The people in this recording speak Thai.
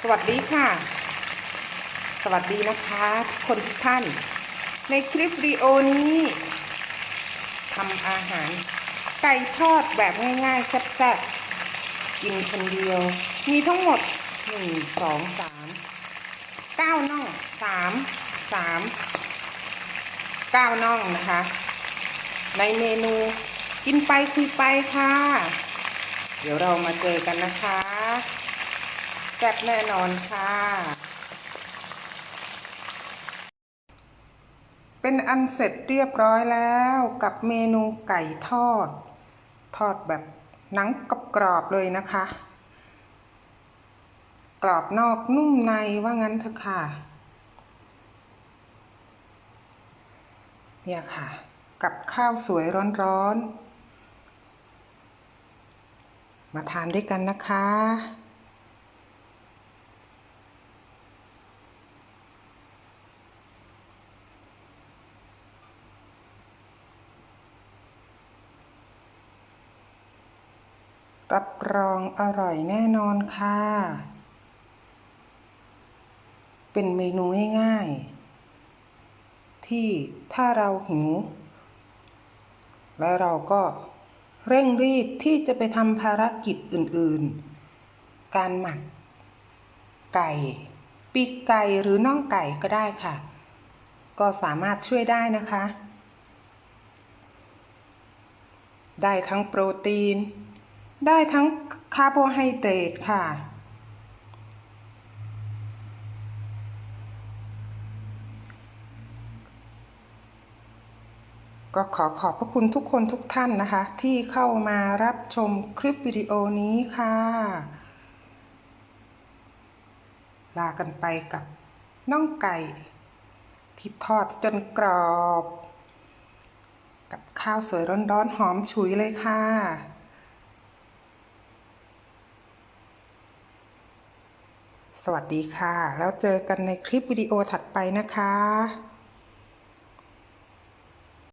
สวัสดีค่ะ สวัสดีนะคะทุกคนทุกท่าน ในคลิปวิดีโอนี้ทำอาหาร ไก่ทอดแบบง่ายๆแซ่บๆ กินคนเดียว มีทั้งหมด 1 2 3 9น่อง 3 3 9น่องนะคะ ในเมนูกินไปคุยไปค่ะ เดี๋ยวเรามาเจอกันนะคะ แซ่บแน่นอนค่ะ เป็นอันเสร็จเรียบร้อยแล้วกับเมนูไก่ทอด ทอดแบบหนังกรอบๆเลยนะคะ กรอบนอกนุ่มในว่างั้นเถอะค่ะ เนี่ยค่ะ กับข้าวสวยร้อนๆ มาทานด้วยกันนะคะ รับรองอร่อยแน่นอนค่ะ เป็นเมนูง่ายๆ ที่ถ้าเราหิว และเราก็เร่งรีบที่จะไปทำภารกิจอื่นๆ การหมัก ไก่ ปีกไก่หรือน่องไก่ก็ได้ค่ะ ก็สามารถช่วยได้นะคะ ได้ทั้งโปรตีน ได้ทั้งคาร์โบไฮเดรตค่ะ ก็ขอขอบพระคุณทุกคนทุกท่านนะคะ ที่เข้ามารับชมคลิปวิดีโอนี้ค่ะ ลากันไปกับน่องไก่ ที่ทอดจนกรอบ กับข้าวสวยร้อนๆหอมฉุยเลยค่ะ สวัสดีค่ะ แล้วเจอกันในคลิปวิดีโอถัดไปนะคะ